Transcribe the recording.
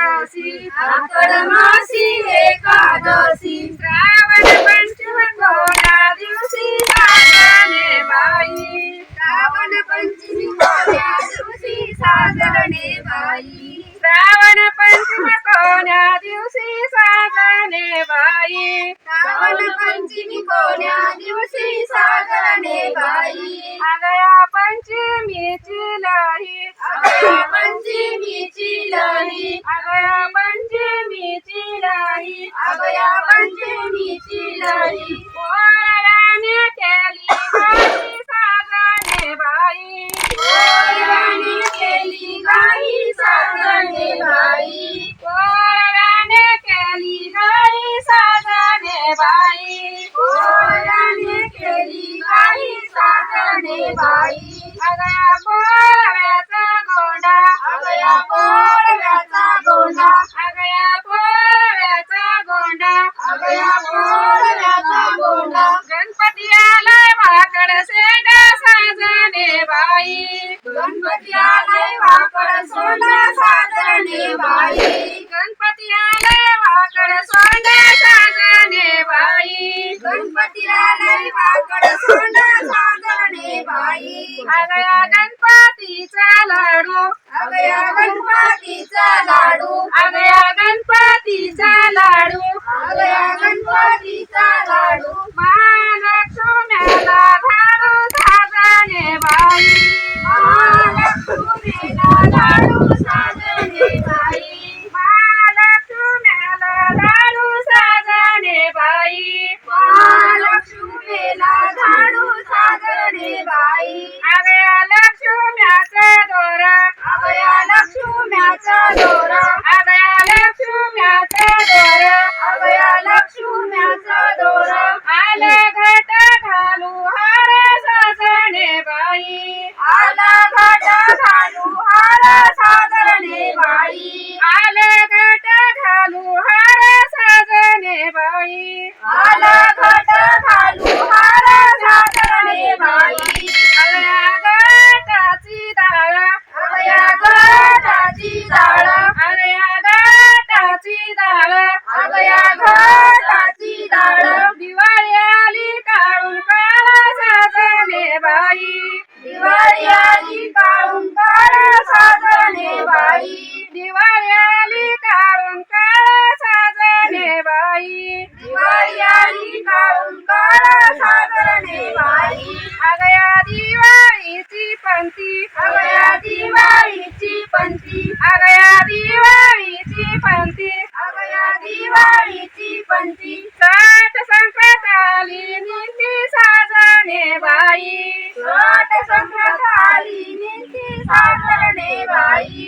एकादशी आषाढ मासी एकादशी श्रावण पंचम कोण्या दिवशी साजणे बाई श्रावण पंचमी कोण्या दिवशी साजरणे बाई श्रावण पंचम कोण्या पंचमीची पोराने केली बाई साजणे बाई. पोराने केली गाई साजरणे बाई. पोराने केली गाई साजणे बाई. पोराने केली गाई साजरणे बाई. गणपती आलाय वाकड सोंडा साजरणे बाई. अगया गणपतीचा लाडू. अगया गणपतीचा साजरणे बाई. अगया लक्ष्म्याचा दोरा. अगया लक्ष्म्याचा दोरा. अगया लक्ष्म्याचा दोरा. अगया लक्ष्म्याचा दोरा. आला घट घालू हार साजणे बाई. आला घट घालू हार साजणे बाई. आलं बाई दिवाळी आली काढून काळा साजणे बाई. दिवाळी आली काढून काळ साजरणे बाई. अगया दिवाळीची पंथी अगया दिवाळीची पंथी. अगया दिवाळीची पंथी अगया दिवाळीची पंथी. साठ संकट आली नीती साजणे बाई. साठ संकट आली नीती साजरणे बाई.